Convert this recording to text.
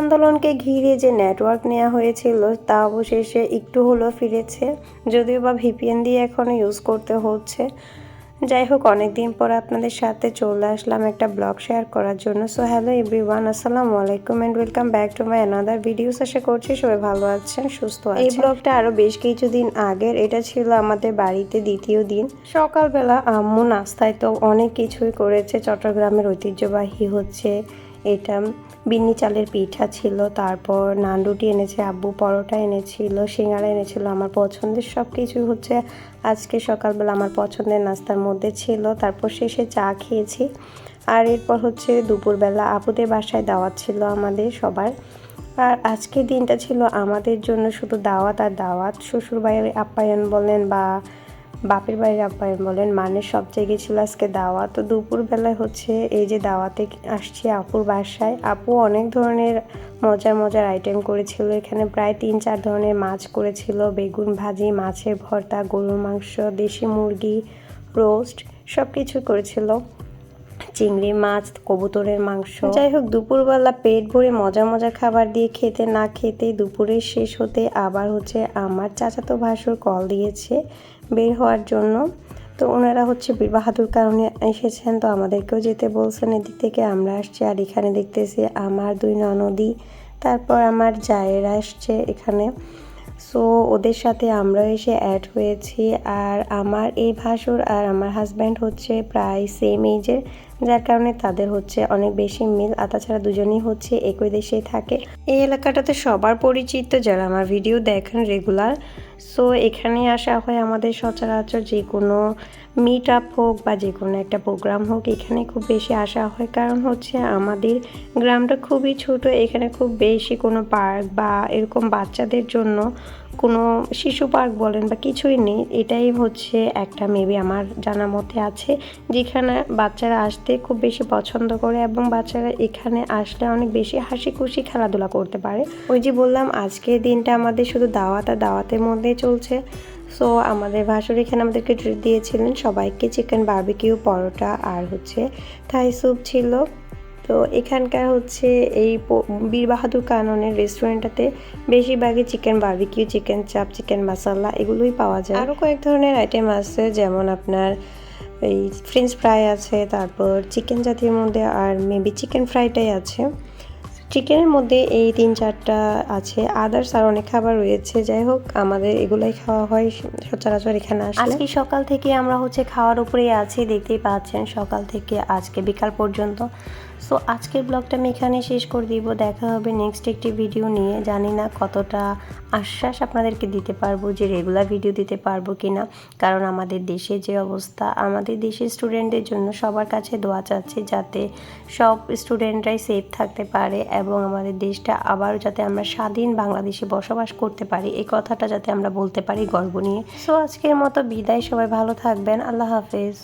আন্দোলনকে ঘিরে যে নেটওয়ার্ক নেওয়া হয়েছিল তা অবশেষে একটু হলেও ফিরেছে। যদিও বা ভিপিএন দিয়ে এখনও ইউজ করতে হচ্ছে। যাই হোক অনেকদিন পর আপনাদের সাথে চলে আসলাম একটা ব্লগ শেয়ার করার জন্য। সো হ্যালো এভরিওয়ান আসসালামু আলাইকুম and welcome back to my another videos আশা করছি সবাই ভালো আছেন সুস্থ আছেন। এই ব্লগটা আরও বেশ কিছুদিন আগের এটা ছিল আমাদের বাড়িতে দ্বিতীয় দিন। সকালবেলা আম্মু নাস্তায় তো অনেক কিছুই করেছে চট্টগ্রামের ঐতিহ্যবাহী হচ্ছে এটা বিন্নি চালের পিঠা ছিল, তারপর নানরুটি এনেছে, আব্বু পরোটা এনেছিল, সিঙ্গারা এনেছিল, আমার পছন্দের সব কিছু হচ্ছে আজকে সকালবেলা আমার পছন্দের নাস্তার মধ্যে ছিল, তারপর শেষে চা খেয়েছি। আর এরপর হচ্ছে দুপুরবেলা আপুদের বাসায় দাওয়াত ছিল আমাদের সবার। আর আজকের দিনটা ছিল আমাদের জন্য শুধু দাওয়াত আর দাওয়াত। শ্বশুর বাড়ির আপ্যায়ন বলেন বা বাপের বাড়ির আপ্যায়ন বলেন, মানের সব জায়গায় ছিল আজকে দাওয়া তো দুপুরবেলায় হচ্ছে এই যে দাওয়াতে আসছি আপুর বাসায়, আপু অনেক ধরনের মজার মজার আইটেম করেছিল। এখানে প্রায় তিন চার ধরনের মাছ করেছিল। বেগুন ভাজি, মাছের ভর্তা, গরুর মাংস, দেশি মুরগি রোস্ট সব কিছু করেছিল। চিংড়ি মাছ, কবুতরের মাংস। যাই হোক, দুপুরবেলা পেট ভরে মজা মজা খাবার দিয়ে খেতে না খেতে দুপুরের শেষ হতে আবার হচ্ছে আমার চাচাতো ভাসুর কল দিয়েছে। বের হওয়ার জন্য। তো ওনারা হচ্ছে বীর বাহাদুর কারণে এসেছেন। তো আমাদেরকেও যেতে বলছেন এদিক থেকে। আমরা আসছি আর এখানে দেখতেছি আমার দুই ননদি, তারপর আমার জায়ের আসছে এখানে। সো ওদের সাথে আমরা এসে অ্যাড হয়েছি। আর আমার এই ভাসুর আর আমার হাজব্যান্ড হচ্ছে প্রায় সেম এজের যার কারণে তাদের হচ্ছে অনেক বেশি মিল, আর তাছাড়া দুজনেই হচ্ছে একই দেশেই থাকে। এই এলাকাটাতে সবার পরিচিত যারা আমার ভিডিও দেখেন রেগুলার সো এখানে আসা হয় আমাদের সচরাচর যে কোনো মিট আপ হোক বা যে কোনো একটা প্রোগ্রাম হোক, এখানে খুব বেশি আসা হয়। কারণ হচ্ছে আমাদের গ্রামটা খুবই ছোট, এখানে খুব বেশি কোনো পার্ক বা এরকম বাচ্চাদের জন্য কোনো শিশু পার্ক বলেন বা কিছুই নেই। এটাই হচ্ছে একটা মেবি আমার জানা মতে আছে, যেখানে বাচ্চারা আসতে খুব বেশি পছন্দ করে এবং বাচ্চারা এখানে আসলে অনেক বেশি হাসি খুশি খেলাধুলা করতে পারে। ওই যে বললাম, আজকের দিনটা আমাদের শুধু দাওয়াত আর দাওয়াতের মধ্যেই চলছে। সো আমাদের ভাসুর এখানে আমাদেরকে ট্রিট দিয়েছিলেন। সবাইকে চিকেন বার্বিকিউ পরোটা আর হচ্ছে থাই স্যুপ ছিল। তো এখানকার হচ্ছে এই বীর বাহাদুর কাননের রেস্টুরেন্টটাতে বেশিরভাগই chicken barbecue chicken chaap chicken masala এগুলোই পাওয়া যায়। আরও কয়েক ধরনের আইটেম আছে, যেমন আপনার এই ফ্রেঞ্চ ফ্রাই আছে তারপর চিকেন জাতীয় মধ্যে আর মেবি চিকেন ফ্রাইটাই আছে। চিকেনের মধ্যে এই তিন চারটা আছে। আদার্স আর অনেক খাবার রয়েছে। যাই হোক, আমাদের এগুলাই খাওয়া হয় সচরাচর এখানে আসলে। আজকে সকাল থেকে আমরা হচ্ছে খাওয়ার উপরেই আছি, দেখতেই পাচ্ছেন সকাল থেকে আজকে, বিকাল পর্যন্ত। সো আজকের ব্লগটা আমি এখানে শেষ করে দিব। দেখা হবে নেক্সট একটি ভিডিও নিয়ে। জানি না কতটা আশ্বাস আপনাদেরকে দিতে পারব যে রেগুলার ভিডিও দিতে পারব কি না কারণ আমাদের দেশে যে অবস্থা, আমাদের দেশের স্টুডেন্টদের জন্য সবার কাছে দোয়া চাচ্ছে যাতে সব স্টুডেন্টরাই সেফ থাকতে পারে। এবং আমাদের দেশটা আবারও যাতে আমরা স্বাধীন বাংলাদেশে বসবাস করতে পারি, এই কথাটা যাতে আমরা বলতে পারি গর্ব নিয়ে। সো আজকের মতো বিদায়, সবাই ভালো থাকবেন। আল্লাহ হাফেজ।